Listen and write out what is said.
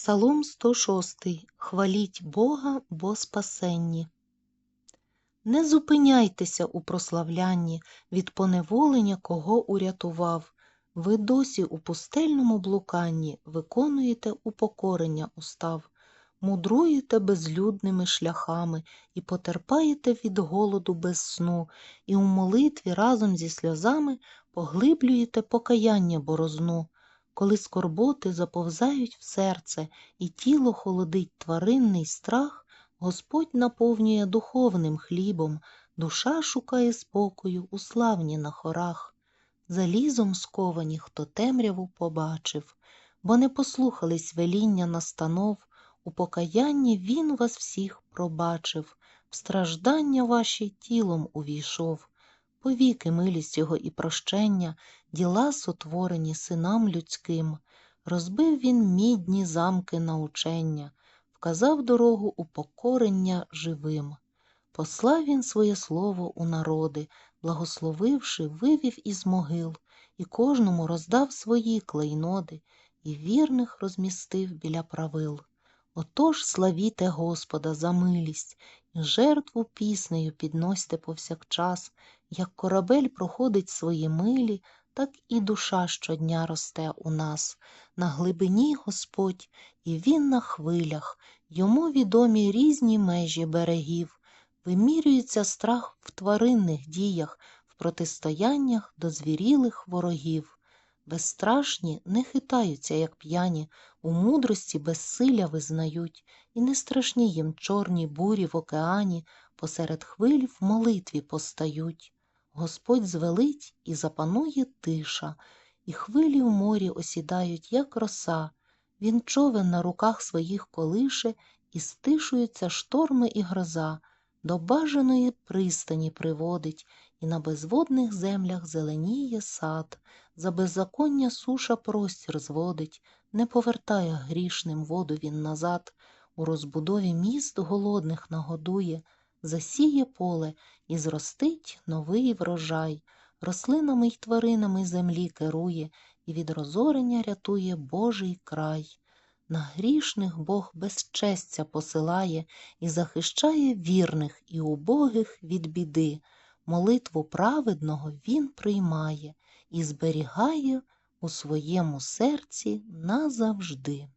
Псалом 106. Хваліть Бога, бо спасенні. Не зупиняйтеся у прославлянні від поневолення, кого урятував. Ви досі у пустельному блуканні виконуєте упокорення устав, мудруєте безлюдними шляхами і потерпаєте від голоду без сну, і у молитві разом зі сльозами поглиблюєте покаяння борозну коли скорботи заповзають в серце і тіло холодить тваринний страх, Господь наповнює духовним хлібом, душа шукає спокою у славні на хорах. Залізом сковані, хто темряву побачив, бо не послухались веління настанов, у покаянні Він вас всіх пробачив, в страждання ваші тілом увійшов повіки милість його і прощення, діла сотворені синам людським, розбив він мідні замки научення, вказав дорогу упокорення живим. Послав він своє слово у народи, благословивши, вивів із могил, і кожному роздав свої клейноди, і вірних розмістив біля правил. Отож славіте Господа за милість, жертву піснею підносьте повсякчас, як корабель проходить свої милі, так і душа щодня росте у нас. На глибині Господь, і Він на хвилях, йому відомі різні межі берегів, вимірюється страх в тваринних діях, в протистояннях до звірілих ворогів. Безстрашні не хитаються, як п'яні, у мудрості безсилля визнають, і не страшні їм чорні бурі в океані, посеред хвиль в молитві постають. Господь звелить і запанує тиша, і хвилі в морі осідають, як роса. Він човен на руках своїх колише, і стишуються шторми і гроза, до бажаної пристані приводить, і на безводних землях зеленіє сад, за беззаконня суша простір зводить, не повертає грішним воду він назад, у розбудові міст голодних нагодує засіє поле і зростить новий врожай, рослинами й тваринами землі керує і від розорення рятує Божий край. На грішних Бог безчестя посилає і захищає вірних і убогих від біди. Молитву праведного Він приймає і зберігає у своєму серці назавжди.